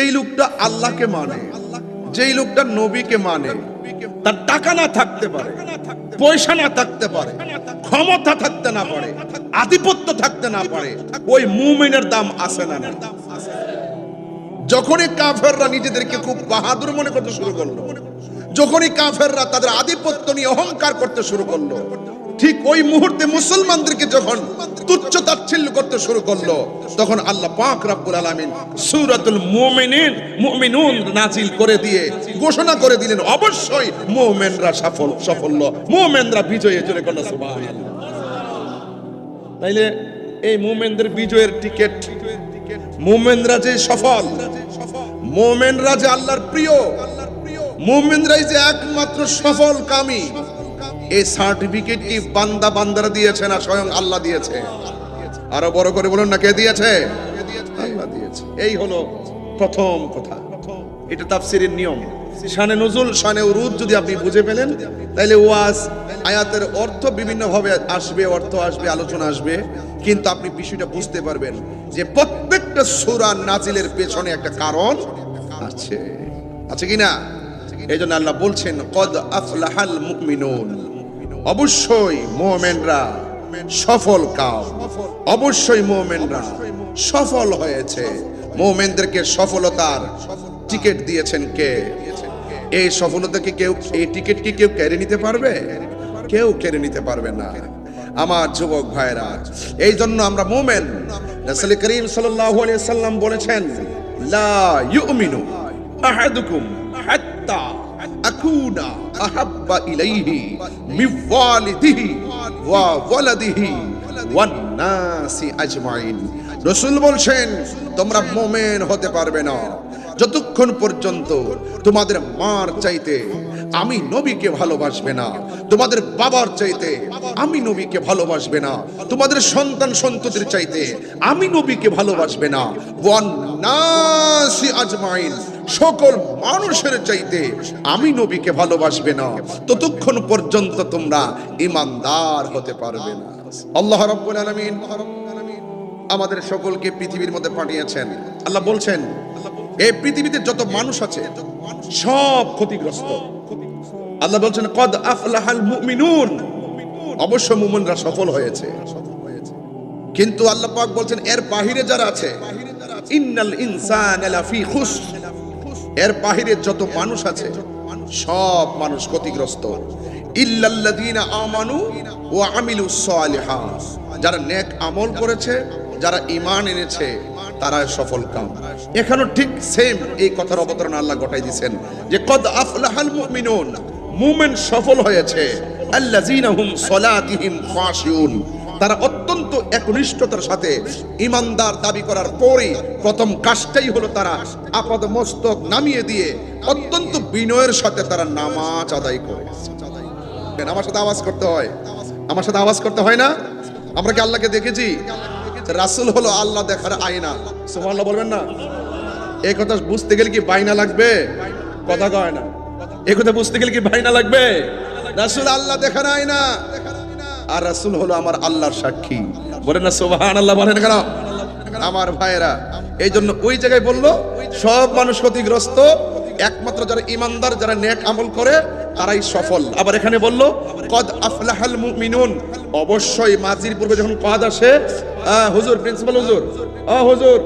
যেই লোকটা আল্লাহকে মানে যেই লোকটা নবীকে মানে তার টাকা না থাকতে পারে, পয়সা না থাকতে পারে, ক্ষমতা থাকতে না পারে, আধিপত্য থাকতে না পারে, ওই মুমিনের দাম আসে না যখনই কাফেররা নিজেদেরকে খুব বাহাদুর মনে করতে শুরু করল, যখনই কাফেররা তাদের আধিপত্য নিয়ে অহংকার করতে শুরু করল ঠিক ওই মুহূর্তে মুসলমানদেরকে যখন তুচ্ছ তাচ্ছিল্য করতে শুরু করল, তখন আল্লাহ পাক রাব্বুল আলামিন সূরাতুল মুমিনিন, মুমিনুন নাজিল করে দিয়ে ঘোষণা করে দিলেন, অবশ্যই মুমিনরা সফল, সাফল্য, মুমিনরা বিজয়ী জোরে কোন সুবহানাল্লাহ। তাইলে এই মুমিনদের বিজয়ের টিকিট, মুমিনরা যে সফল, মুমিনরা যে আল্লাহর প্রিয়, মুমিনরাই যে একমাত্র সফল কামী এই সার্টিফিকেট কি বান্দা বান্দারা দিয়েছে না স্বয়ং আল্লাহ দিয়েছে? আরও বড় করে বলুন না, কে দিয়েছে? আল্লাহ দিয়েছে। এই হলো প্রথম কথা। এটা তাফসিরের নিয়ম। শানে নজুল, শানে উরুদ যদি আপনি বুঝে ফেলেন তাহলে ওয়াজ, আয়াতের অর্থ বিভিন্ন ভাবে আসবে, অর্থ আসবে, আলোচনা আসবে। কিন্তু আপনি বিষয়টা বুঝতে পারবেন যে প্রত্যেকটা সূরা নাজিলের পেছনে একটা কারণ আছে। আছে কি না এই জন্য আল্লাহ বলছেন, কদ আফলাহাল মুমিনুন। অবশ্যই মোমেনরা সফল কাম। অবশ্যই মোমেনরা সফল হয়েছে। মোমেনদেরকে সফলতার টিকিট দিয়েছেন কে? এই সফলতাকে কেউ এই টিকিট কি কেউ কেড়ে নিতে পারবে? কেউ কেড়ে নিতে পারবে না। আমার যুবক ভাইরা এই জন্য আমরা মোমেন রাসূল করিম সাল্লাল্লাহু আলাইহি সাল্লাম বলেছেন, লা ইউমিনু আহাদুকুম হাত্তা রাসূল বলছেন, তোমরা মোমেন হতে পারবে না। যতক্ষণ পর্যন্ত তোমাদের মার চাইতে আমি নবীকে ভালোবাসবে না, তোমাদের বাবার চাইতে আমি নবীকে ভালোবাসবে না, তোমাদের সন্তান সন্ততির চাইতে আমি নবীকে ভালোবাসবে না ওয়ান নাসি আজমাইন। সকল মানুষের চাইতে আমি নবীকে ভালোবাসবে না। ততক্ষণ পর্যন্ত তোমরা ইমানদার হতে পারবে না। আল্লাহ রাব্বুল আলামিন আমাদের সকলকে পৃথিবীর মধ্যে পাঠিয়েছেন। আল্লাহ বলছেন এই পৃথিবীতে যত মানুষ আছে, সব ক্ষতিগ্রস্ত। আল্লাহ বলছেন, কদ আফলাহাল মুমিনুন। অবশ্য মুমিনরা সফল হয়েছে। কিন্তু আল্লাহ পাক বলছেন, এর বাহিরে যারা আছে, ইন্নাল ইনসান লাফি খুস এর বাহিরে যত মানুষ আছে, সব মানুষ ক্ষতিগ্রস্ত। ইল্লাল্লাযীনা আমানু ওয়া আমিলুস সালিহাত যারা নেক আমল করেছে, যারা ঈমান এনেছে তারা সফল কাম। এখানেও ঠিক সেম এই কথার অবতরণ আল্লাহ ঘটাই দিয়েছেন যে, কদ আফলাহাল মুমিনুন। মুমিন সফল হয়েছে। আল্লাযীনা হুম সলাতিহিম খাশিউন। তারা অত্যন্ত একনিষ্ঠতার সাথে ইমানদার দাবি করার পরে প্রথম কাজটাই হলো তারা আপাদ মস্তক নামিয়ে দিয়ে অত্যন্ত বিনয়ের সাথে তারা নামাজ আদায় করে। আমার সাথে আওয়াজ করতে হয়? আমার সাথে আওয়াজ করতে হয় না? আমরা কি আল্লাহকে দেখেছি? রাসূল হলো আল্লাহ দেখার আয়না। সুবহানাল্লাহ বলবেন না? এই কথা বুঝতে গেলে কি বাইনা লাগবে? কথা কয় না। এই কথা বুঝতে গেলে কি বাইনা লাগবে? রাসূল আল্লাহ দেখার আয়না। আর রাসূল হলো আমার আল্লাহর সাক্ষী। বলেন না সুবহানাল্লাহ বলেন। কেন আমার ভাইয়েরা এই জন্য ওই জায়গায় বলল সব মানুষ ক্ষতিগ্রস্ত একমাত্র যারা ইমানদার যারা নেক আমল করে তারাই সফল। আবার এখানে বলল কদ আফলাহাল মুমিনুন। অবশ্যই মাঝির পূর্বে যখন কদ আসে হুজুর প্রিন্সিপাল হুজুর ও হুজুর।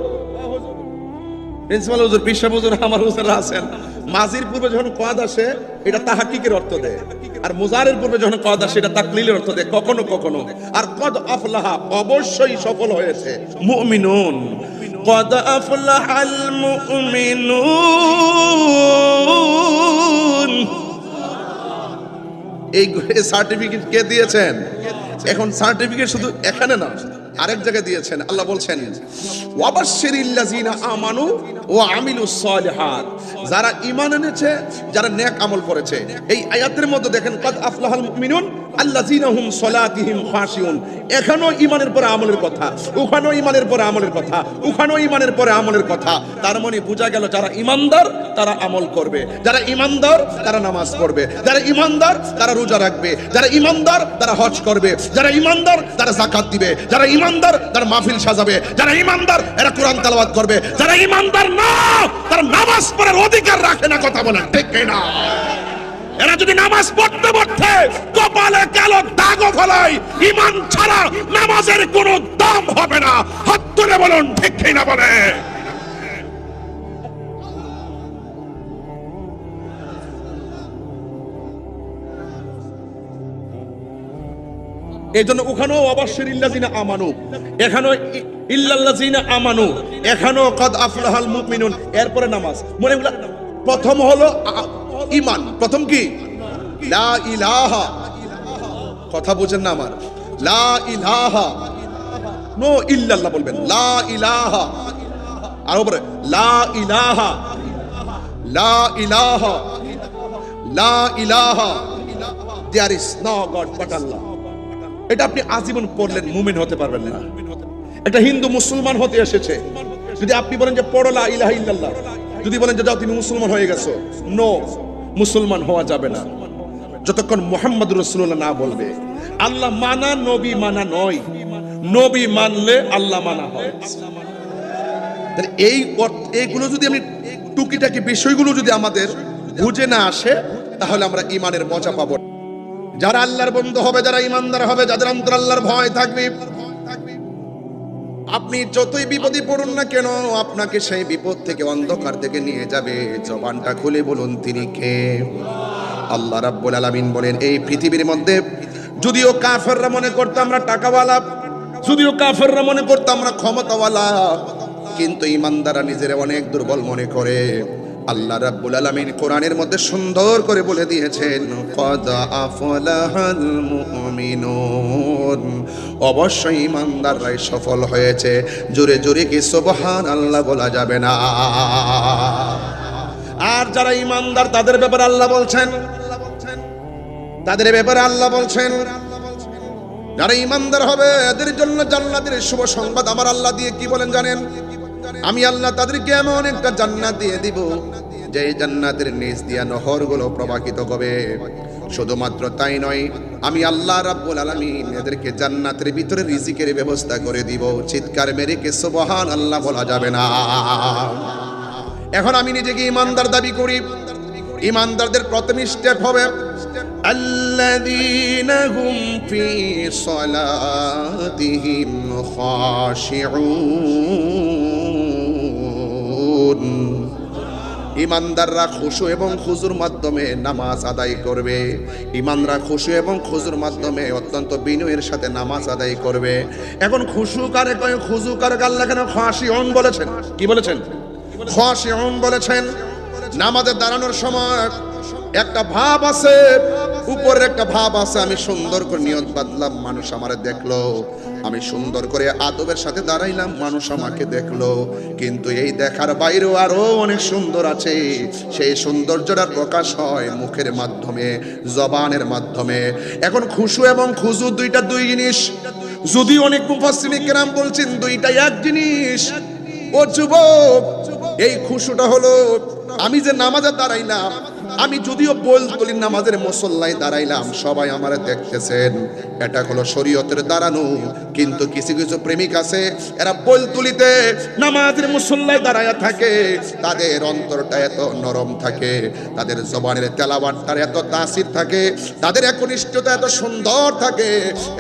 প্রিন্সিপাল হুজুর পিসা হুজুর আমার হুজুররা আছেন। মাঝির পূর্বে যখন কদ আসে, এটা তাহাকিকের অর্থ দেয়। আর মুজারের পূর্বে যখন কদ আসে, এটা তাকলিলের অর্থ দেয়, কখনো কখনো। আর কদ আফলাহা অবশ্যই সফল হয়েছে। মুমিনুন। কদ আফলাহাল মুমিনুন। এই সার্টিফিকেট কে দিয়েছেন? এখন সার্টিফিকেট শুধু এখানে না আরেক জায়গায় দিয়েছেন, আল্লাহ বলছেন, ওয়াবাশশিরিল্লাযিনা আমানু ওয়া আমিলুস সালিহাত যারা ঈমান এনেছে, যারা নেক আমল করেছে। এই আয়াতের মধ্যে দেখেন, কদ আফলাহাল মুমিনুন আল্লাযিনা সলাতিহিম খাশিউন। এখানেও ঈমানের পরে আমলের কথা, ওখানেও ঈমানের পরে আমলের কথা, ওখানেও ঈমানের পরে আমলের কথা। তার মানে বোঝা গেল যারা ঈমানদার, তারা আমল করবে। যারা ঈমানদার, তারা নামাজ পড়বে। যারা ঈমানদার, তারা রোজা রাখবে। যারা ঈমানদার, তারা হজ করবে। যারা ঈমানদার, তারা যাকাত দিবে। যারা ঈমানদার, তারা মাহফিল সাজাবে। যারা ঈমানদার, এরা কোরআন তেলাওয়াত করবে। যারা ঈমানদার না, তারা নামাজ পড়ার অধিকার রাখে না কথা বলেন, ঠিক না এরা যদি নামাজ পড়তে পড়তে কপালে কালো দাগও ফলায় ইমান ছাড়া নামাজের কোনো দাম হবে না। হাত তুলে বলুন, ঠিক না বলে? এই জন্য ওখানেও অবশ্যই ইল্লাজিনা আমানু এখানেও ইল্লাল্লাজিনা আমানু এখানেও কদ আফলাহাল মুমিনুন, এরপরে নামাজ। মনে প্রথম হলো ইমান। প্রথম কি? লা ইলাহা। কথা বুঝেন না আমার। লা ইলাহা। নো ইল্লাল্লাহ বলবেন। লা ইলাহা। আর উপরে, লা ইলাহা। লা ইলাহা। লা ইলাহা। There is no god but আল্লাহ এটা আপনি আজীবন পড়লেন, মুমিন হতে পারবেন না। একটা হিন্দু, মুসলমান হতে এসেছে। যদি আপনি বলেন যে পড়লা ইলাহা ইল্লাল্লাহ, যদি বলেন যে যাও তুমি মুসলমান হয়ে গেছো নো মুসলমান হওয়া যাবে না। যতক্ষণ মোহাম্মদ রসুল্লাহ না বলবে। আল্লাহ মানা, নবী মানা নয়। নবী মানলে আল্লাহ মানা হয়। এই এইগুলো যদি আমি টুকিটাকি বিষয়গুলো যদি আমাদের বুঝে না আসে, তাহলে আমরা ইমানের মজা পাবো যারা আল্লাহর বন্ধু হবে, যারা ইমানদার হবে, যাদের অন্তর আল্লাহর ভয় থাকবে আপনি যতই বিপদে পড়ুন না কেন, আপনাকে সেই বিপদ থেকে অন্ধকার থেকে নিয়ে যাবে। জবানটা খুলে বলুন তিনি কে? আল্লাহ রাব্বুল আলামিন বলেন, এই পৃথিবীর মধ্যে যদিও কাফেররা মনে করতো আমরা টাকাওয়ালা, যদিও কাফেররা মনে করতো আমরা ক্ষমতাওয়ালা, কিন্তু ইমানদাররা নিজেরা অনেক দুর্বল মনে করে। আল্লাহ রাব্বুল আলামিন কোরআনের মধ্যে সুন্দর করে বলে দিয়েছেন, কদ আফলাহাল মুমিনুন। অবশ্যই ইমানদাররাই সফল হয়েছে। জোরে জোরে কি সুবহান আল্লাহ বলা যাবে না? আর যারা ইমানদার, তাদের ব্যাপারে আল্লাহ বলছেন, তাদের ব্যাপারে আল্লাহ বলছেন, যারা ইমানদার হবে, এদের জন্য জান্নাতের শুভ সংবাদ আমার আল্লাহ দিয়ে কি বলেন জানেন? আমি আল্লাহ তাদেরকে এমন একটা জান্নাত দিয়ে দিব যে জান্নাতের নিচ দিয়া নহরগুলো প্রবাহিত হবে। শুধুমাত্র তাই নয়, আমি আল্লাহ রাব্বুল আলামিন এদেরকে জান্নাতের ভিতরে রিজিকের ব্যবস্থা করে দিব। চিৎকার মেরে কে সুবহান আল্লাহ বলা যাবে না। এখন আমি নিজেকে ইমানদার দাবি করি। ইমানদারদের প্রথম স্টেপ হবে, আল্লাযীনা হুম ফি সালাতিহিম খাশিউন। ইমানদাররা খুশু এবং খুজুর মাধ্যমে নামাজ আদায় করবে। ইমানরা খুশু এবং খুজুর মাধ্যমে অত্যন্ত বিনয়ের সাথে নামাজ আদায় করবে। এখন খুশু কারে কয়, খুজু কারে আল্লাহ কেন খাসি অন বলেছেন। কি বলেছেন? খাসি অন বলেছেন। নামাজে দাঁড়ানোর সময় একটা ভাব আছে, উপরের একটা ভাব আছে, আমি সুন্দর করে নিয়ত বাঁধলাম, মানুষ আমারে দেখল। আমি সুন্দর করে আদবের সাথে দাঁড়াইলাম, মানুষ আমাকে দেখল। কিন্তু এই দেখার বাইরেও আরও অনেক সুন্দর আছে। সেই সৌন্দর্যটা প্রকাশ হয় মুখের মাধ্যমে, জবানের মাধ্যমে। এখন খুশু এবং খুজু দুইটা দুই জিনিস। যদি অনেক মুফাসসিরিন কেরাম বলছেন, দুইটা এক জিনিস। ও যুবক, এই খুশুটা হলো, আমি যে নামাজে দাঁড়াইলাম আমি যদিও বল তুলি নামাজের মুসল্লায় দাঁড়াইলাম, সবাই আমারে দেখতেছেন। এটা হলো শরীয়তের দাঁড়ানো, কিন্তু কিছু কিছু প্রেমিক আছে, এরা বল তুলিতে নামাজের মুসল্লায় দাঁড়ায়া থাকে। তাদের অন্তরটা এত নরম থাকে, তাদের জবানের তেলাবাটটার এত তাসির থাকে, তাদের একনিষ্ঠতা এত সুন্দর থাকে।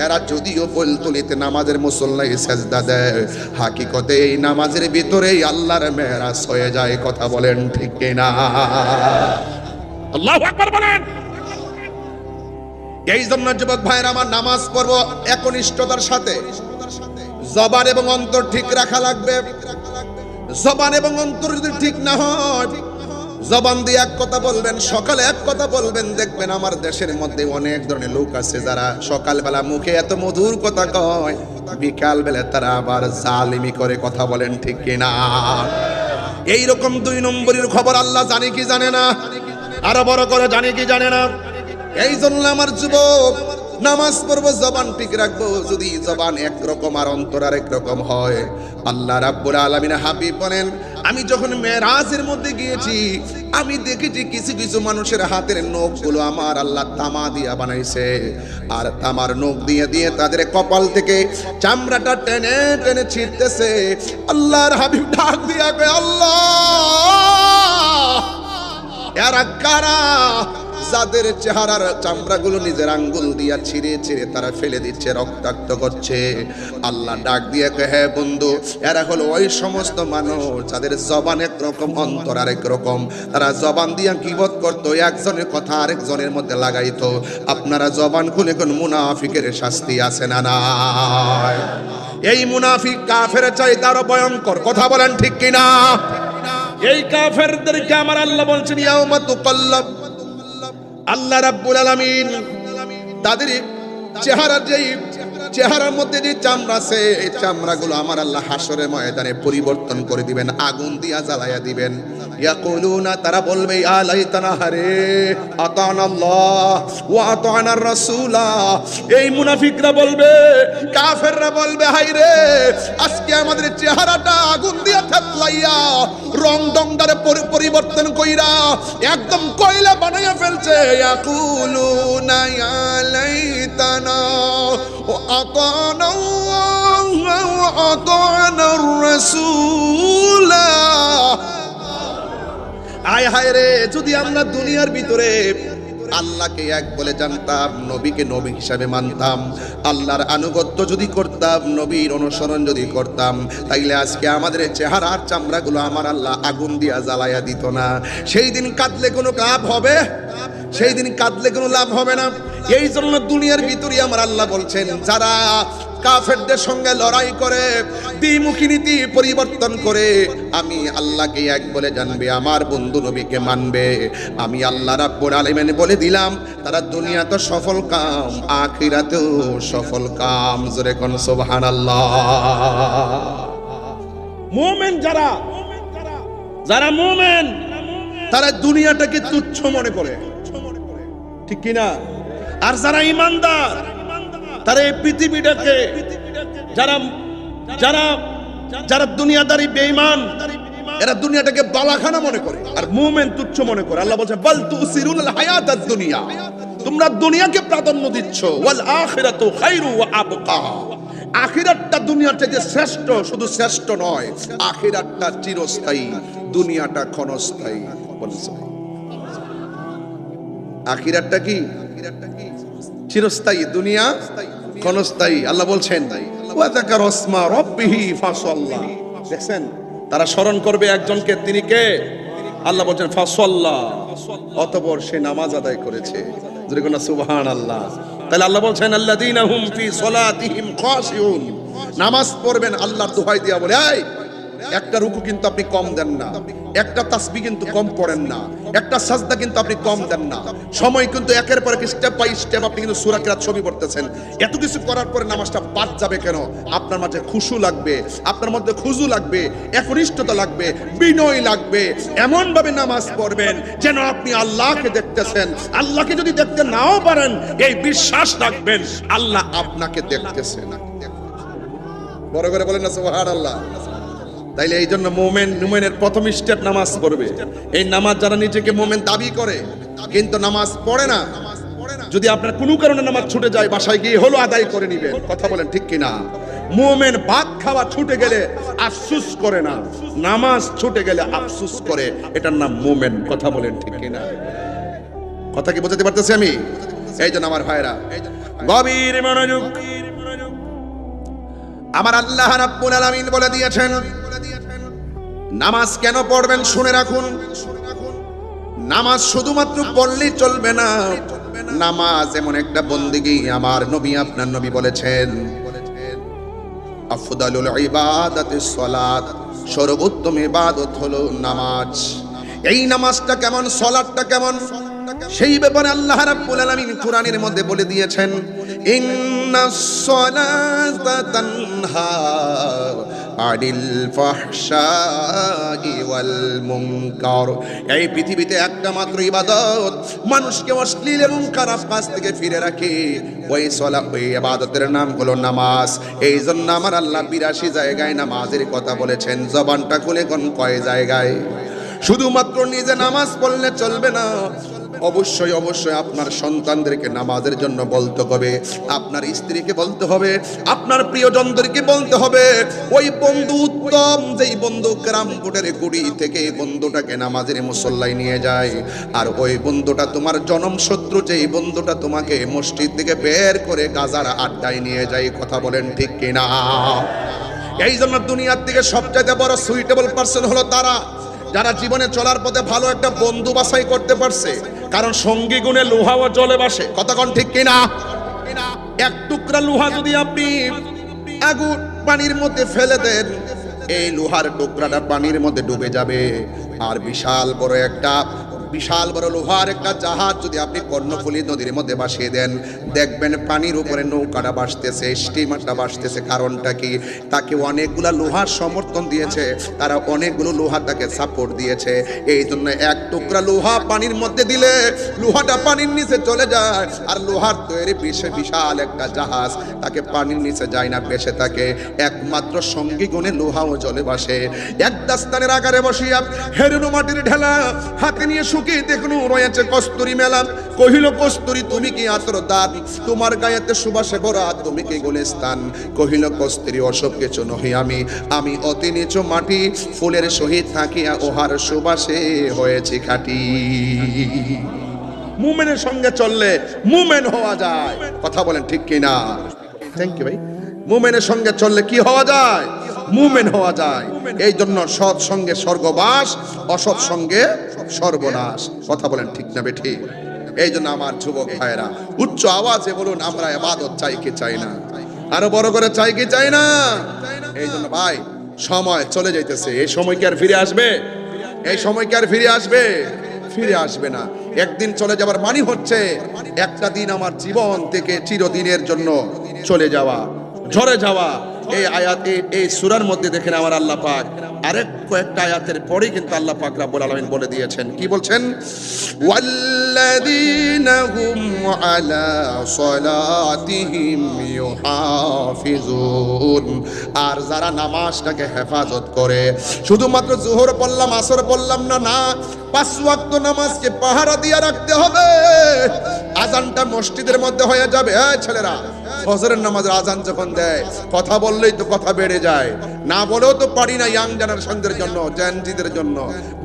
এরা যদিও বল তুলিতে নামাজের মুসল্লাই সেজদা দেয়, হাকিকতে এই নামাজের ভিতরেই আল্লাহর মেহরাজ হয়ে যায়, কথা বলেন ঠিক না আল্লাহ বলেন। এই জন্য যুবক ভাইয়ের, আমার নামাজ পড়ব একনিষ্ঠতার সাথে। জবান এবং অন্তর ঠিক রাখা লাগবে। জবান এবং অন্তর যদি ঠিক না হয়, জবান দিয়ে এক কথা বলবেন, সকালে এক কথা বলবেন, দেখবেন আমার দেশের মধ্যে অনেক ধরনের লোক আছে যারা সকালবেলা মুখে এত মধুর কথা কয় বিকাল বেলা তারা আবার জালিমি করে কথা বলেন ঠিক কিনা। এই রকম দুই নম্বরের খবর আল্লাহ জানে কি জানে না? আরও বড় করে জানি কি জানে না। এই জন্য আমার যুবক, নামাজ পড়ব, জবান ঠিক রাখব। যদি জবান একরকম আর অন্তর আর একরকম হয়, আল্লাহ রাব্বুল আলামিন হাবিব বলেন, আমি যখন মেরাজের মধ্যে গিয়েছি, আমি দেখেছি কিছু কিছু মানুষের হাতের নখগুলো আমার আল্লাহ তামা দিয়া বানাইছে। আর তামার নখ দিয়ে দিয়ে তাদের কপাল থেকে চামড়াটা টেনে টেনে ছিটতেছে আল্লাহর হাবিব ডাক দিয়া আল্লাহ! এরা কারা? যাদের চেহারার চামড়াগুলো নিজের আঙ্গুল দিয়া ছিঁড়ে ছিঁড়ে তারা ফেলে দিচ্ছে রক্তাক্ত করছে। আল্লাহ ডাক দিয়ে কয়, হ্যাঁ বন্ধু এরা হলো ওই সমস্ত মানুষ যাদের জবান একরকম অন্তর আরেক রকম। তারা জবান দিয়া কিবত করতো একজনের কথা আরেকজনের মধ্যে লাগাইতো। আপনারা জবান খুলে কোন মুনাফিকের শাস্তি আছে না নাই? এই মুনাফিক কাফের চাই তারও ভয়ঙ্কর কথা বলেন ঠিক কিনা? এই কাফেরদেরকে আমার আল্লাহ বলছেন আল্লাহ রাব্বুল আলামিন তাদের চেহারা যেই চেহারার মধ্যে যে চামড়া আছে এই চামড়াগুলো আমার আল্লাহ হাসরের ময়দানে পরিবর্তন করে দিবেন, আগুন দিয়া জ্বালায়া দিবেন। তারা বলবে এই মুনাফিকরা বলবে, কাফেররা বলবে হাই আজকে আমাদের চেহারাটা আগুন দিয়া থাকলাইয়া রং পরি- পরিবর্তন কইরা একদম কয়লা বানাইয়া ফেলছে। ইয়াকুলুনা ইয়া লাইতানা। ওয়া আতানা ওয়া আতানা রাসূলা। আয় হায় রে, যদি আমরা দুনিয়ার ভিতরে আল্লাহকে এক বলে জানতাম, নবীকে নবী হিসাবে মানতাম। আল্লাহর আনুগত্য যদি করতাম, নবীর অনুসরণ যদি করতাম, তাইলে আজকে আমাদের চেহারার চামড়াগুলো আমার আল্লাহ আগুন দিয়া জ্বালাইয়া দিত না। সেই দিন কাঁদলে কোনো লাভ হবে? সেই দিন কাঁদলে কোনো লাভ হবে না। এই জন্য দুনিয়ার ভিতরে আমার আল্লাহ বলছেন, যারা কাফেরদের সঙ্গে লড়াই করে দ্বিমুখী নীতি পরিবর্তন করে আমি আল্লাহকে এক বলে জানবে আমার বন্ধু নবীকে মানবে। আমি আল্লাহ রাব্বুল আলামিন বলে দিলাম তারা দুনিয়া তো সফল কাম আখিরাতেও সফল কাম। জোরে কোন সুবহানাল্লাহ। মুমিন যারা যারা মুমিন তারা দুনিয়াটাকে তুচ্ছ মনে করে। ঠিক কিনা? আর যারা ইমানদার তারা এই পৃথিবীটাকে যারা যারা যারা দুনিয়াদারি বেঈমান, এরা দুনিয়াটাকে বালাখানা মনে করে আর মুমেন তুচ্ছ মনে করে। আল্লাহ বলছে বল তুসিরুল হায়াতাদ দুনিয়া তোমরা দুনিয়াকে প্রাধান্য দিচ্ছ। ওয়াল আখিরাতু খায়রু ওয়া আবকা। আখিরাতটা দুনিয়ার থেকে শ্রেষ্ঠ, শুধু শ্রেষ্ঠ নয়, আখিরাতটা চিরস্থায়ী, দুনিয়াটা ক্ষণস্থায়ী। বলেছে আখিরাতটা কি? চিরস্থায়ী দুনিয়া ক্ষণস্থায়ী, আল্লাহ বলছেন দেখছেন? তারা স্মরণ করবে একজনকে, তিনি কে? আল্লাহ বলছেন ফাসল্লাহ অতপর সে নামাজ আদায় করেছে। যদি সুবহান আল্লাহ তাহলে আল্লাহ বলছেন আল্লাহ দিন নামাজ পড়বেন, আল্লাহর দোহাই দিয়া বলে, এই একটা রুকু কিন্তু আপনি কম দেন না। একটা তাসবি কিন্তু কম পড়েন না। একটা সাজদা কিন্তু আপনি কম দেন না। সময় কিন্তু একের পর এক স্টেপ বাই স্টেপ আপনি কিন্তু সূরা কিরাত ছবি পড়তেছেন। এত কিছু করার পরে নামাজটা বাদ যাবে কেন? আপনার মাঝে খুশু লাগবে, আপনার মধ্যে খুজু লাগবে, একনিষ্ঠতা লাগবে, বিনয় লাগবে। এমন ভাবে নামাজ পড়বেন যেন আপনি আল্লাহকে দেখতেছেন। আল্লাহকে যদি দেখতে নাও পারেন, এই বিশ্বাস রাখবেন, আল্লাহ আপনাকে দেখতেছেন বড় করে বলেন না, সুবহানাল্লাহ। তাইলে এই জন্য মোমেন, মোমেনের প্রথম স্টেপ নামাজ পড়বে। এই নামাজ যারা নিজেকে মোমেন দাবি করে, কিন্তু নামাজ পড়ে না, যদি আপনার কোনো কারণে নামাজ ছুটে যায়, বাসায় গিয়ে হলো আদায় করে নিবেন। কথা বলেন ঠিক কিনা? মোমেন ভাত খাওয়া ছুটে গেলে আফসুস করে না। নামাজ ছুটে গেলে আফসুস করে। এটার নাম মোমেন, কথা বলেন ঠিক কিনা? কথা কি বোঝাতে পারতেছি আমি? এই জন্য আমার ভাইরা গভীর মনোযোগ আমার আল্লাহ রাব্বুল আলামিন বলে দিয়েছেন, নামাজ কেন পড়বেন শুনে রাখুন। নামাজ শুধুমাত্র পড়লেই চলবে না। নামাজ এমন একটা বন্দিগি আমার নবী, আপনার নবী বলেছেন, আফদালুল ইবাদাতিস সালাত। সর্বোত্তম ইবাদত হলো নামাজ। এই নামাজটা কেমন সালাতটা কেমন? সেই ব্যাপারে আল্লাহ রাব্বুল আলামিন কোরআনের মধ্যে বলে দিয়েছেন ইন্নাস সালাতা তানহা আনিল ফাহশাই ওয়াল মুনকার। এই পৃথিবীতে একটা মাত্র ইবাদত, মানুষকে অশ্লীল এবং খারাপ কাজ থেকে ফিরে রাখে। ওই সলা, ওই ইবাদতের নাম হলো নামাজ। এই জন্য আমার আল্লাহ বিরাশি জায়গায় নামাজের কথা বলেছেন। জবানটা খুলে কোন কয় জায়গায়? শুধুমাত্র নিজে নামাজ পড়লে চলবে না। অবশ্যই অবশ্যই আপনার সন্তানদেরকে নামাজের জন্য বলতে হবে, আপনার স্ত্রীকে বলতে হবে, আপনার প্রিয়জনদেরকে বলতে হবে। ওই বন্ধু উত্তম, যেই বন্ধু গ্রাম কোটের কুড়ি থেকে বন্ধুটাকে নামাজের মুসল্লায় নিয়ে যায়। আর ওই বন্ধুটা তোমার জনম শত্রু, যেই বন্ধুটা তোমাকে মসজিদ থেকে বের করে গাজার আড্ডায় নিয়ে যায়, কথা বলেন ঠিক কিনা? এই জন্য দুনিয়ার থেকে সবচাইতে বড় সুইটেবল পার্সন হলো তারা। যারা জীবনে চলার পথে ভালো একটা বন্ধু বাসাই করতে পারছে, কারণ সঙ্গী গুণে লোহা ও জলে বাসে। কতক্ষণ ঠিক কিনা? এক টুকরা লোহা যদি আপনি আগুন পানির মধ্যে ফেলে দেন, এই লোহার টুকরাটা পানির মধ্যে ডুবে যাবে। আর বিশাল বড় একটা বিশাল বড় লোহার একটা জাহাজ যদি আপনি কর্ণফুলী নদীর মধ্যে বাসিয়ে দেন, দেখবেন পানির উপরে নৌকাটা বাসতেছে স্টিমারটা বাসতেছে কারণটা কি? তাকে অনেকগুলা লোহার সমর্থন দিয়েছে, তারা অনেকগুলো লোহা তাকে সাপোর্ট দিয়েছে। এই জন্য এক টুকরা লোহা পানির মধ্যে দিলে লোহাটা পানির নিচে চলে যায়। আর লোহার তৈরি বিশে বিশাল একটা জাহাজ, তাকে পানির নিচে যায় না বেসে থাকে। একমাত্র সঙ্গী গুণে লোহাও জলে বাসে এক দাস্তানের আকারে বসিয়া হেরুনো মাটির ঢেলা হাতে নিয়ে শুকিয়ে দেখনু? রয়েছে কস্তুরি মেলা। কহিল কস্তুরি তুমি কি আতর দান? তোমার গায়েতে সুবাসে ভরা তুমি কি গোলেস্তান কহিল কস্তুরি অসব কিছু নহি আমি। আমি অতি নিচু মাটি ফুলের সহিত থাকিয়া ওহার সুবাসে হয়েছি খাটি। মুমেনের সঙ্গে চললে মুমেন হওয়া যায়। কথা বলেন ঠিক কিনা? থ্যাংক ইউ ভাই। মুমেনের সঙ্গে চললে কি হওয়া যায়? মুমেন হওয়া যায়। এই জন্য সৎ সঙ্গে স্বর্গবাস, অসৎ সঙ্গে সর্বনাশ। কথা বলেন ঠিক না ঠিক এই জন্য আমার যুবক ভাইয়েরা, উচ্চ আওয়াজে বলুন, আমরা এবাদত চাই কি চাই না? আরও বড় করে চাই কি চাই না? এই জন্য ভাই, সময় চলে যাইতেছে। এই সময় কি আর ফিরে আসবে? এই সময় কি আর ফিরে আসবে? ফিরে আসবে না। একদিন চলে যাবার মানে হচ্ছে, একটা দিন আমার জীবন থেকে চিরদিনের জন্য চলে যাওয়া, ঝরে যাওয়া। এই আয়াত, এই- সুরার মধ্যে দেখেন আমার আল্লাহ পাক। আরেক কয়েকটা আয়াতের পরেই কিন্তু আল্লাহ পাক রাব্বুল আলামিন বলে দিয়েছেন। কি বলছেন? ওয়াল্লাযীনা হুম আলা সালাতিহিম ইউহাফিজুন। আর যারা নামাজটাকে হেফাজত করে, শুধুমাত্র জোহর পড়লাম, আসর পড়লাম না না, পাঁচ ওয়াক্ত নামাজকে পাহারা দিয়ে রাখতে হবে। আজানটা মসজিদের মধ্যে হয়ে যাবে হ্যাঁ ছেলেরা। ফজরের নামাজের আজান যখন দেয়, কথা বললেই তো কথা বেড়ে যায়। না বলেও তো পারি না ইয়াং জেনারেশনদের জন্য জেনজিদের জন্য।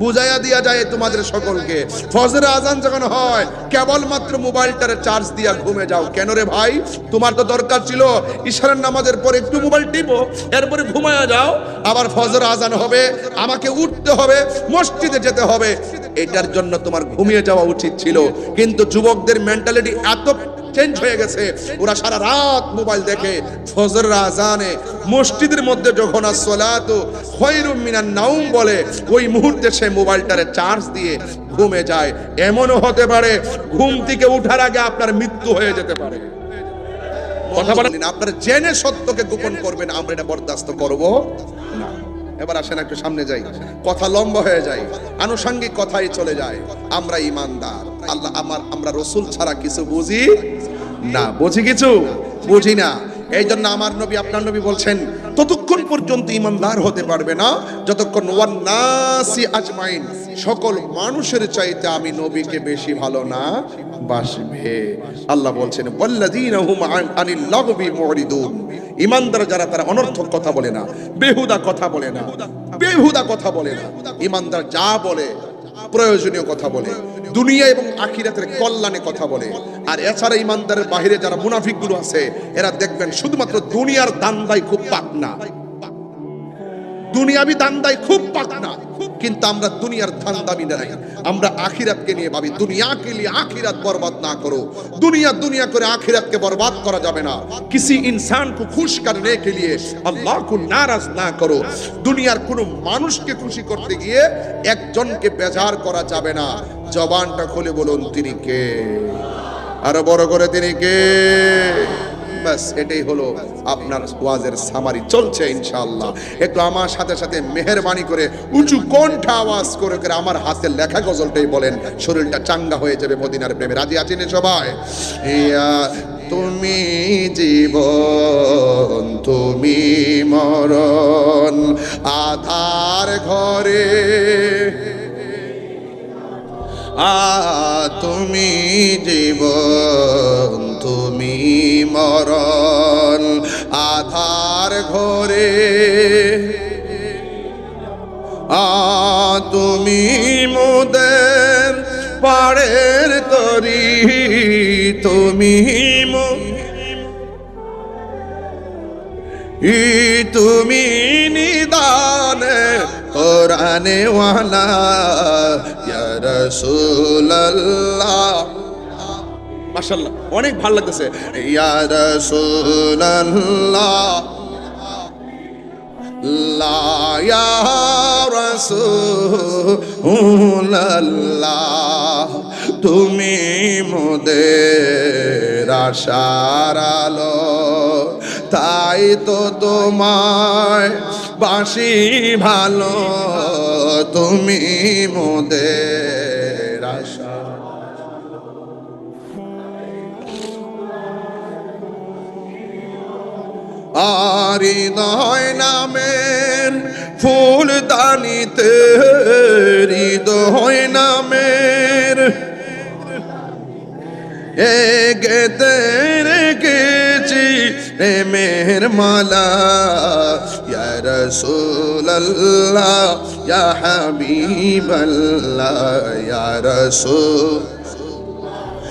বুঝাইয়া দিয়া যায় তোমাদের সকলকে, ফজরের আজান যখন হয়, কেবলমাত্র মোবাইলটারে চার্জ দিয়া ঘুমে যাও। কেন রে ভাই? তোমার তো দরকার ছিল ইশারের নামাজের পর একটু মোবাইল টিপো, এরপরে ঘুমায়া যাও। আবার ফজর আজান হবে, আমাকে উঠতে হবে, মসজিদে যেতে হবে। এটার জন্য তোমার ঘুমিয়ে যাওয়া উচিত ছিল। কিন্তু যুবকদের মেন্টালিটি এত চেঞ্জ হয়ে গেছে। ওরা সারা রাত মোবাইল দেখে ফজর আজানে মসজিদের মধ্যে যখন আসলাতু খৈরুম মিনান নাউম বলে, ওই মুহূর্তে সে মোবাইলটারে চার্জ দিয়ে ঘুমে যায়। এমনও হতে পারে, ঘুম থেকে উঠার আগে আপনার মৃত্যু হয়ে যেতে পারে। কথা বলেন, আপনারা জেনে সত্যকে গোপন করবেন, আমরা এটা বরদাস্ত করব? না। এবার আসেন একটু সামনে যাই। কথা লম্বা হয়ে যায়, আনুষঙ্গিক কথাই চলে যায়। আমরা ইমানদার। আল্লাহ আমার, আমরা রসুল ছাড়া কিছু বুঝি না। বুঝি কিছু? বুঝি না। এই জন্য আমার নবী, আপনার নবী বলছেন, ততক্ষণ পর্যন্ত ইমানদার হতে পারবে না। যতক্ষণ ওয়ান নাসি আজমাইন, সকল মানুষের চাইতে আমি নবীকে বেশি ভালো না বাসবে। আল্লাহ বলছেন আনিল লাগবি মুরিদুন ইমানদার যারা, তারা অনর্থক কথা বলে না, বেহুদা কথা বলে না, বেহুদা কথা বলে না। ইমানদার যা বলে, প্রয়োজনীয় কথা বলে, দুনিয়া এবং আখিরাতের কল্যাণে কথা বলে। আর এছাড়া ইমানদারের বাহিরে যারা মুনাফিকগুলো আছে, এরা দেখবেন শুধুমাত্র দুনিয়ার দান্দাই খুব পাকনা দুনিয়াবি দান্দায় খুব পাকনা, কিন্তু আমরা দুনিয়ার ধান দামি নাই। আমরা আখিরাতকে নিয়ে ভাবি, দুনিয়াকে নিয়ে আখিরাত বরবাদ না করো। দুনিয়া দুনিয়া করে আখিরাতকে বরবাদ করা যাবে না। কিসি ইনসান কো খুশ করনে কে লিয়ে আল্লাহ কো নারাজ না করো। দুনিয়ার কোনো মানুষকে খুশি করতে গিয়ে একজনকে বেজার করা যাবে না। জবানটা খুলে বলুন, তিনি কে? আর বড় করে, তিনি কে? ব্যাস, এটাই হলো আপনার ওয়াজের সামারি চলছে ইনশাআল্লাহ। একটু আমার সাথে সাথে মেহরবানি করে, উঁচু কণ্ঠা আওয়াজ করে করে আমার হাতের লেখা গজলটাই বলেন, শরীরটা চাঙ্গা হয়ে যাবে মদিনার প্রেমে। রাজি আছেন সবাই? ইয়া তুমি জীবন, তুমি মরণ, আধার ঘরে তুমি জীবন, তুমি মরণ, আধার ঘরে। আ, তুমি মোদের পাড়ের তরি, তুমি ই, তুমি নিদানে কোরআনে ওয়ালা মাশাআল্লাহ, অনেক ভালো লাগতেছে। ইয়া তুমি মোদের আশার তাই তো তোমায় বাসি ভালো। তুমি মোদের আর হৃদয় নামের ফুল দানিতে হৃদয় নামের। এ গেতে রেখেছি প্রেমের মালা, ইয়া রাসূলুল্লাহ, ইয়া হাবিবাল্লাহ, ইয়া রাসূল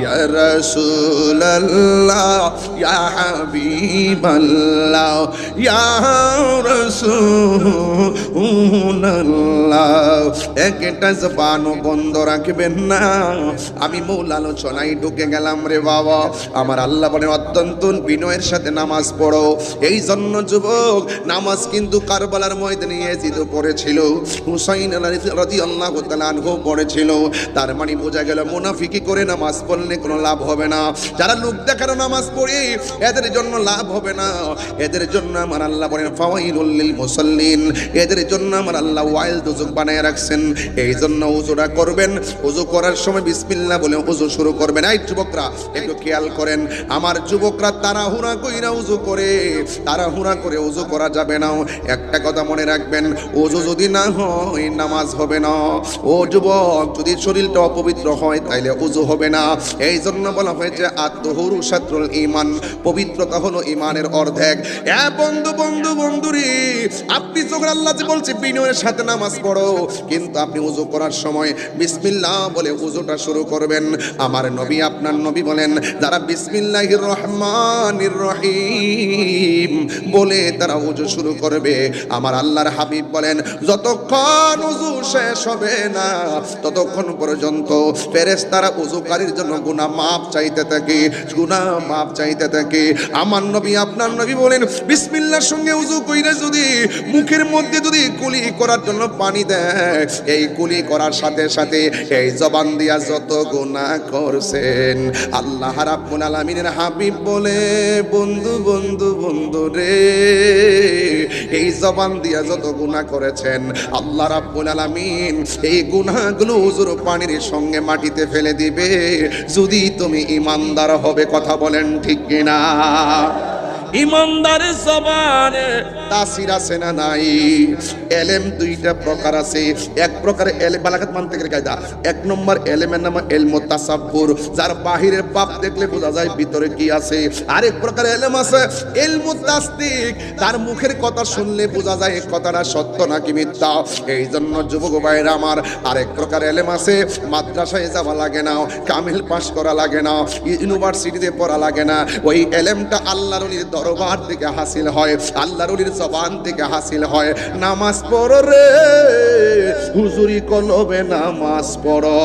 يا رسول الله يا حبيب الله يا رسول الله একটা জবানও বন্ধ রাখবেন না আমি মূল আলোচনায় ঢুকে গেলাম রে বাবা আমার আল্লাহ বলে অত্যন্ত বিনয়ের সাথে নামাজ পড়ো এই জন্য যুবক নামাজ কিন্তু কারবালার ময়দানে ইয়াজিদ পড়েছিল হুসাইন রাদিয়াল্লাহু তাআলা আনহু পড়েছিল তার মানে বোঝা গেল মুনাফিকি করে নামাজ পড়লে কোনো লাভ হবে না। যারা লোক দেখানো নামাজ পড়ে, এদের জন্য লাভ হবে না। এদের জন্য আমার আল্লাহ বলেন, ফাওয়াইলুল লিল মুসাল্লিন। এদের জন্য আমার আল্লাহ ওয়াইল দুজক বানায় রাখছেন। এই জন্য উজুরা করবেন। উজু করার সময় বিসমিল্লাহ বলে উজু শুরু করবেন। এই যুবকরা, একটু খেয়াল করেন। আমার যুবকরা তাড়াহুড়া কইরা উজু করে। তাড়াহুড়া করে উজু করা যাবে না। একটা কথা মনে রাখবেন উজু যদি না হয়, নামাজ হবে না। ও যুবক, যদি শরীরটা অপবিত্র হয়, তাইলে উজু হবে না। এই জন্য বলা হয়েছে, আত্মহুরু সাত্রুল ইমান পবিত্রতা হলো ইমানের অর্ধেক। এ বন্ধু বন্ধু, বন্ধুরি, আপনি চোখ আল্লাহ যে বলছে, বিনয়ের সাথে নামাজ পড়ো, কিন্তু আপনি উজু করার সময় বিসমিল্লাহ বলে উজুটা শুরু করবেন। আমার নবী, আপনার নবী বলেন, যারা বিসমিল্লাহির রহমানির রহিম বলে তারা উজু শুরু করবে। আমার আল্লাহর হাবিব বলেন, যতক্ষণ উজু শেষ হবে না, ততক্ষণ পর্যন্ত ফেরেশতারা উজুকারীর জন্য গুনাহ মাপ চাইতে থাকে, গুনাহ মাপ চাইতে থাকে। আমার নবী, আপনার নবী বলেন বিসমিল্লাহর সঙ্গে উজু কইরা যদি মুখের মধ্যে যদি কুলি করার জন্য পানি দেয়, এই কুলি করার সাথে সাথে এই জবান দিয়া যত গুনাহ করছেন, আল্লাহ রাব্বুল আলামিনের হাবিব বলে, বন্ধু বন্ধু বন্ধু রে, এই জবান দিয়া যত গুনাহ করেছেন, আল্লাহ রাব্বুল আলামিন এই গুনাহগুলো উজুর পানির সঙ্গে মাটিতে ফেলে দিবে যদি তুমি ইমানদার হবে কথা বলেন ঠিক কিনা? ইমানদার জবানে। তাসির আছে না নাই? এলেম দুইটা প্রকার আছে। এক প্রকার এলে বালাকাত মানতে গেলে কায়দা। এক নম্বর এলেমের নাম এলমু তাসাব্বুর যার বাহিরের পাপ দেখলে বোঝা যায় ভিতরে কি আছে। আরেক প্রকার এলেম আছে এলমু তাসদিক তার মুখের কথা শুনলে বোঝা যায় এই কথাটা সত্য নাকি মিথ্যা। এই জন্য যুবক ভাইরা আমার, আরেক প্রকার এলেম আছে, মাদ্রাসায় যাওয়া লাগে না, কামিল পাস করা লাগে না, ইউনিভার্সিটিতে পড়া লাগে না। ওই এলেমটা আল্লাহর দরবার থেকে হাসিল হয়, আল্লাহর ওলির জবান থেকে হাসিল হয়। নামাজ পড়ো রে, হুজুরি কলবে নামাজ পড়ো।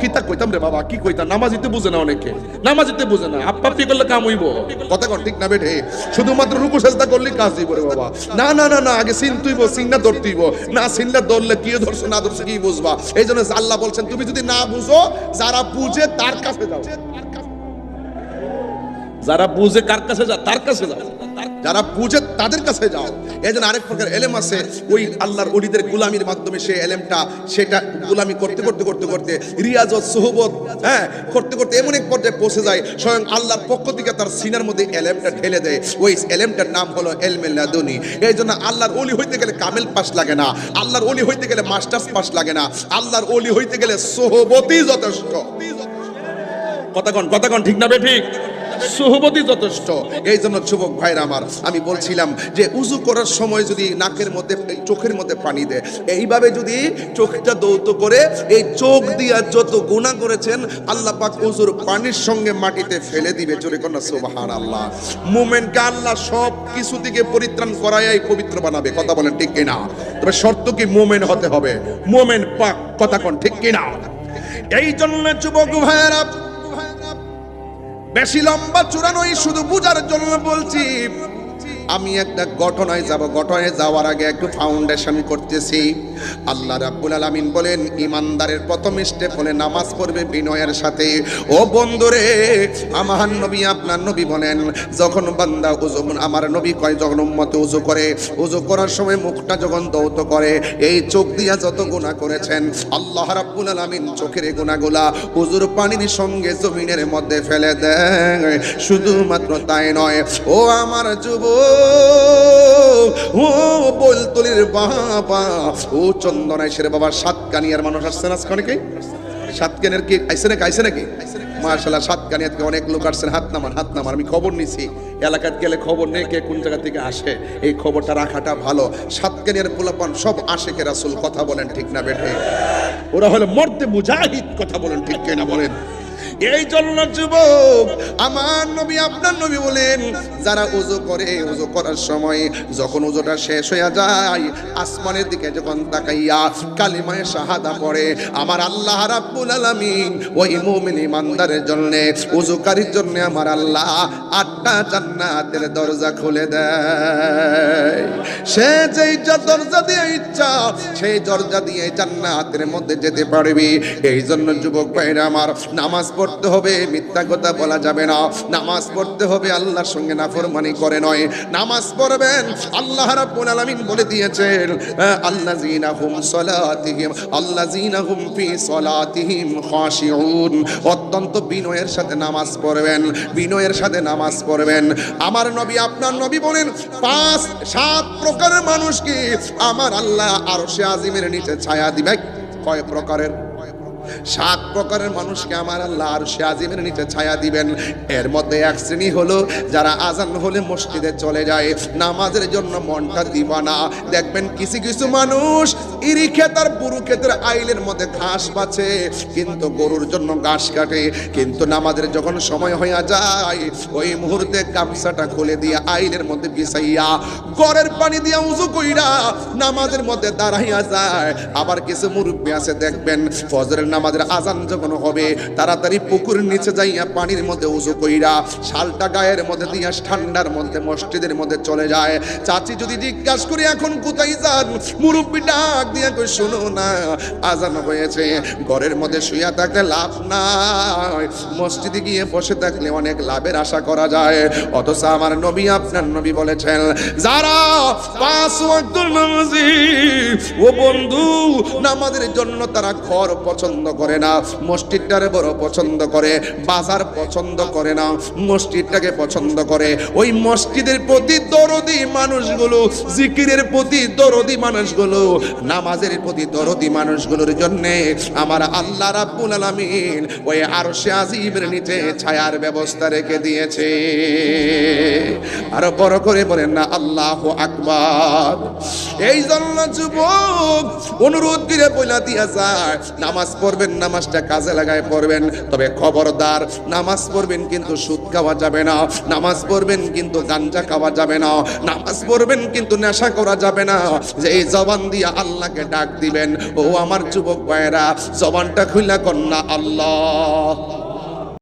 কি তা কইতাম রে বাবা, কি কইতাম? নামাজিতে বুঝে না অনেকে। নামাজিতে বুঝে না। আপা আপনি করলে কাম হইব? কথা কর ঠিক না বেঠে? শুধুমাত্র রুকু সাজদা করলে কাজ দিব রে বাবা। না না না না, আগে সিন তুইব সিননা ধরতেইব না সিননা ধরলে কি ধরছো, না ধরছো, কি বুঝবা? এই জন্য আল্লাহ বলছেন, তুমি যদি না বুঝো, যারা বুঝে তার কাছে যাও। যারা বুঝে কার কাছে যা তার কাছে যাও। যারা বুঝে তাদের কাছে যাও। এই জন্য আরেক প্রকার এলেম আছে ওই আল্লাহর অলিদের গুলামির মাধ্যমে সেই এলেমটা সেটা গুলামি করতে করতে করতে করতে রিয়াজত সোহবত হ্যাঁ করতে করতে এমন এক পর্যায়ে পৌঁছে যায় স্বয়ং আল্লাহর পক্ষ থেকে তার সিনার মধ্যে এলেমটা ঢেলে দেয়। ওই এলেমটার নাম হলো এলমেল্লাদুনি এই জন্য আল্লাহর অলি হইতে গেলে কামেল পাস লাগে না। আল্লাহর অলি হইতে গেলে মাস্টার্স পাস লাগে না। আল্লাহর অলি হইতে গেলে সোহবতই যথেষ্ট। কথা কন কথা কথাগণ ঠিক না বে ঠিক? সুহবতি যথেষ্ট। এই জন্য যুবক ভাইরা আমার, আমি বলছিলাম যে উজু করার সময় যদি নাকের মধ্যে চোখের মধ্যে পানি দেয়, এইভাবে যদি চোখটা দৌত করে, এই চোখ দিয়া যত গুণা করেছেন, আল্লাহ পাক উজুর পানির সঙ্গে মাটিতে ফেলে দিবে। জোরে কন্যা সুবাহান আল্লাহ মুমেন্টকে আল্লাহ সব কিছু থেকে পরিত্রাণ করাই পবিত্র বানাবে। কথা বলেন ঠিক কিনা? তবে শর্ত কি? মোমেন হতে হবে। মোমেন পাক, কথা কোন ঠিক কিনা? এই জন্য যুবক ভাইয়েরা বেশি লম্বা চূড়ানোই শুধু বুঝার জন্য বলছি। আমি একটা ঘটনায় যাব। ঘটনায় যাওয়ার আগে একটু ফাউন্ডেশন করতেছি। আল্লাহ রাব্বুল আলামিন বলেন, ইমানদারের প্রথম স্টেপ হলে নামাজ পড়বে বিনয়ের সাথে। ও বন্ধুরে, আমার নবী আপনার নবী বলেন, যখন বান্দা উজু, আমার নবী কয়, যখন উম্মতে উজু করে, উজু করার সময় মুখটা যখন দৌত করে, এই চোখ দিয়া যত গুনাহ করেছেন, আল্লাহ রাব্বুল আলামিন চোখের এই গুনাহগুলা উজুর পানির সঙ্গে জমিনের মধ্যে ফেলে দেয়। শুধুমাত্র তাই নয়, ও আমার যুবক ও বলতলির ও বাবা মানুষ আজকে কি? আইসে নাকি? আইসে নাকি? মার্শাল্লাহ অনেক লোক আসছেন। হাত হাত আমি খবর নিছি। এলাকাত গেলে খবর নেই কে কোন জায়গা থেকে আসে। এই খবরটা রাখাটা ভালো। সাতকানিয়ার পোলাপান সব আশেকে রাসুল, কথা বলেন ঠিক না বেঠে? ওরা হলো মর্দে মুজাহিদ, কথা বলেন ঠিক কিনা বলেন? এই জন্য যুবক, আমার নবী আপনার নবী বলেন, যারা উজু করে উজু করার সময় যখন উজুটা শেষ হয়ে যায়, আসমানের দিকে যখন তাকাইয়া কালিমায় শাহাদা পড়ে, আমার আল্লাহ রাব্বুল আলামিন ওই মুমিন ইমানদারের জন্য, উজুকারীর জন্য আমার আল্লাহ আটটা জান্নাতের দরজা খুলে দেয়। সে যা দরজা দিয়ে ইচ্ছা, সেই দরজা দিয়ে জান্নাতের মধ্যে যেতে পারবি। এই জন্য যুবক ভাইরা আমার, নামাজ পড়তে হবে, মিথ্যা কথা বলা যাবে না। নামাজ পড়তে হবে, আল্লাহর সঙ্গে নাফরমানি করে নয়। নামাজ পড়বেন, আল্লাহ রাব্বুল আলামিন বলে দিয়েছেন, আল্লাযীনা হুম সালাতিহিম, আল্লাযীনা হুম ফি সালাতিহিম খাশিউন। অত্যন্ত বিনয়ের সাথে নামাজ পড়বেন, বিনয়ের সাথে নামাজ পড়বেন। আমার নবী, আপনার নবী বলেন, পাঁচ, সাত প্রকারের মানুষকে আমার আল্লাহ আরশে আজিমের নিচে ছায়া দিবে। কয় প্রকারের? সাত প্রকারের মানুষকে আমার আল্লাহ আর সে আজিমের নিচে ছায়া দিবেন। এর মধ্যে এক শ্রেণি হলো যারা আজান হলে মসজিদে চলে যায়, নামাজের জন্য মনটা দিবানা। দেখবেন কিছু কিছু মানুষ ইরি আর বুরু ক্ষেতের আইলের মধ্যে ঘাস বাছে, কিন্তু গরুর জন্য ঘাস কাটে। কিন্তু নামাজের যখন সময় হইয়া যায়, ওই মুহূর্তে গামছাটা খুলে দিয়ে আইলের মধ্যে বিছাইয়া গড়ের পানি দিয়া উজু কইরা নামাজের মধ্যে দাঁড়াইয়া যায়। আবার কিছু মুরব্বী আছে দেখবেন, ফজরের নামাজের আজান যখন হবে, তাড়াতাড়ি পুকুর নিচে যাইয়া পানির মধ্যে উজু কইরা শালটা গায়ের মধ্যে দিয়া ঠান্ডার মধ্যে মসজিদের মধ্যে চলে যায়। চাচি যদি জিজ্ঞাসা করি, এখন কোথায় যান? মুরব্বী ডাক দিয়া কই শোনো না, আজান হয়েছে। ঘরের মধ্যে শুইয়া থাকলে লাভ নাই। মসজিদে গিয়ে বসে থাকলে অনেক লাভের আশা করা যায়। অথচ আমার নবী, আপনার নবী বলেছেন, যারা পাঁচ ওয়াক্ত নামাজি, ও বন্ধু, নামাজের জন্য তারা ঘর পছন্দ করে না, মসজিদটারে বড় পছন্দ করে, বাজার পছন্দ করে না, মসজিদটাকে পছন্দ করে। ওই মসজিদের প্রতি দরদি মানুষগুলো, জিকিরের প্রতি দরদি মানুষগুলো, নামাজের প্রতি দরদি মানুষগুলোর জন্য আমার আল্লাহ রাব্বুল আলামিন ওই আরশে আজিমের নিচে ছায়ার ব্যবস্থা রেখে দিয়েছে। আরও বড় করে বলেন না, আল্লাহ আকবার। এই জন্য যুবক, অনুরোধ করে বইলা দিয়া যায়, নামাজ পড়বেন, নামাজটা কাজে লাগায় পড়বেন। তবে খবরদার, নামাজ পড়বেন কিন্তু সুদ খাওয়া যাবে না। নামাজ পড়বেন কিন্তু গাঞ্জা খাওয়া যাবে না। নামাজ পড়বেন কিন্তু নেশা করা যাবে না। যে এই জবান দিয়ে আল্লাহকে ডাক দিবেন, ও আমার যুবক ভাইয়েরা, জবানটা খুইলা কন্যা আল্লাহ।